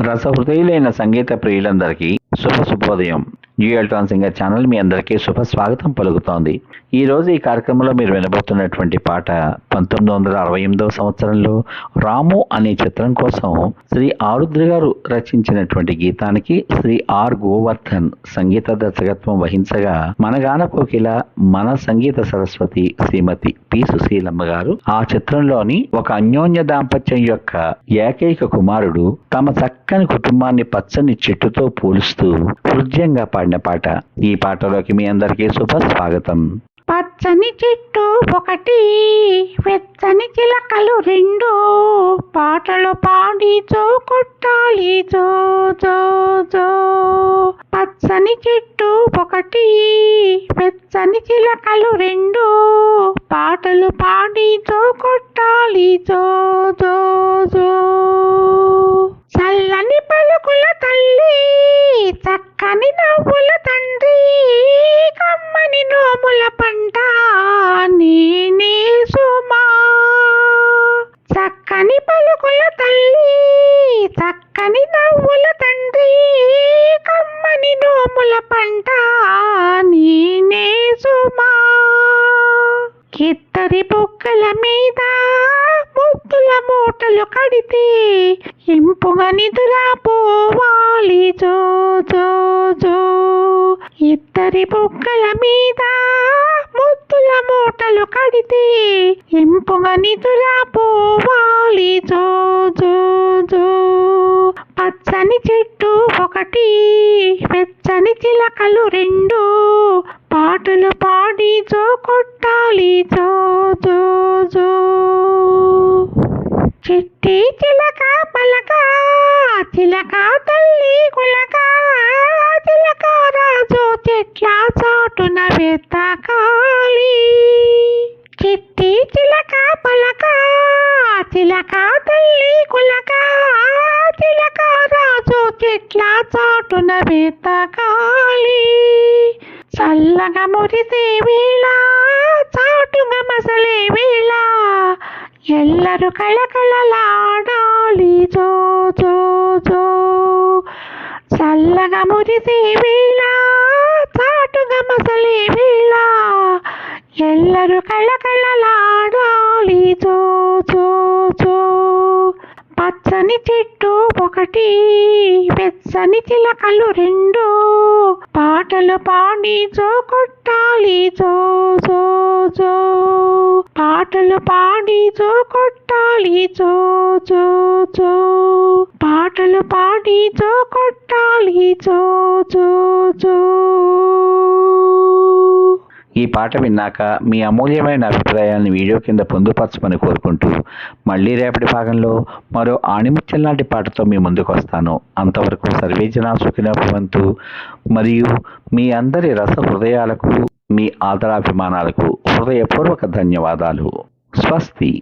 రసహృదయులైన సంగీత ప్రియులందరికీ శుభ శుభోదయం. జిఎల్ట్రాన్ singer channel మీ అందరికీ శుభ స్వాగతం పలుకుతోంది. ఈ రోజు ఈ కార్యక్రమంలో మీరు వినబోతున్నటువంటి పాట పంతొమ్మిది వందల అరవై ఎనిమిదవ సంవత్సరంలో రాము అనే చిత్రం కోసం శ్రీ ఆరుద్ర గారు రచించినటువంటి గీతానికి శ్రీ ఆర్ గోవర్ధన్ సంగీత దర్శకత్వం వహించగా మన గాన కోకిల మన సంగీత సరస్వతి శ్రీమతి పి సుశీలమ్మ గారు ఆ చిత్రంలోని ఒక అన్యోన్య దాంపత్యం యొక్క ఏకైక కుమారుడు తమ చక్కని కుటుంబాన్ని పచ్చని చెట్టుతో పోలుస్తూ హృదయంగా పాడిన పాట. ఈ పాటలోకి మీ అందరికీ శుభ స్వాగతం. పచ్చని చెట్టు ఒకటి వెచ్చని చిలకలు రెండు. పాటలు పాడి చో కొట్టాలి జో జో జో. పచ్చని చెట్టు ఒకటి వెచ్చని చిలకలు రెండు. పాటలు పాడి చో కొట్టాలి జో జో చక్కని పలుకుల తల్లి చక్కని నవ్వుల తండ్రి కమ్మని నోముల పంట నేనే సుమా. ఇద్దరి బొక్కల మీద ముద్దుల మూటలు కడితే ఇంపుగా నిదురా పోవాలి జో జో జో. ఇద్దరి బొక్కల మీద పడితే కడితే ఇంపుగా నిదురా పోవాలి జో జో జో. పచ్చని చెట్టు ఒకటి వెచ్చని చిలకలు రెండు. పాటలు పాడి జో కొట్టాలి. జో జో జో. చిట్టి చిలక పలక చిలక తల్లి కులక చిలక రాజు చెట్ల చాటున వెతకాలి చిలక తల్లి కులక చిలక రాజు చెట్ల చాటున కాళి చల్లగా మురిసే వేళ చాటుగా మసలే వేళ ఎల్లరూ కళకళలాడాలి జో జో జో చల్లగా మురిసే వేళ చాటుగా మసలే వేళ ఎల్లరూ కళకళలాడాలి జో పచ్చని చెట్టు ఒకటి వెచ్చని చిలకలు రెండు. పాటలు పాడి జో కొట్టాలి జో జో జో. పాటలు పాడి జో కొట్టాలి జో జో జో. పాటలు పాడి జో కొట్టాలి జో జో జో. ఈ పాట విన్నాక మీ అమూల్యమైన అభిప్రాయాన్ని వీడియో కింద పొందుపరచమని కోరుకుంటూ మళ్ళీ రేపటి భాగంలో మరో ఆణిముత్యం లాంటి పాటతో మీ ముందుకు వస్తాను. అంతవరకు సర్వేజన సుఖిన భవంతు. మరియు మీ అందరి రస హృదయాలకు మీ ఆదరాభిమానాలకు హృదయపూర్వక ధన్యవాదాలు. స్వస్తి.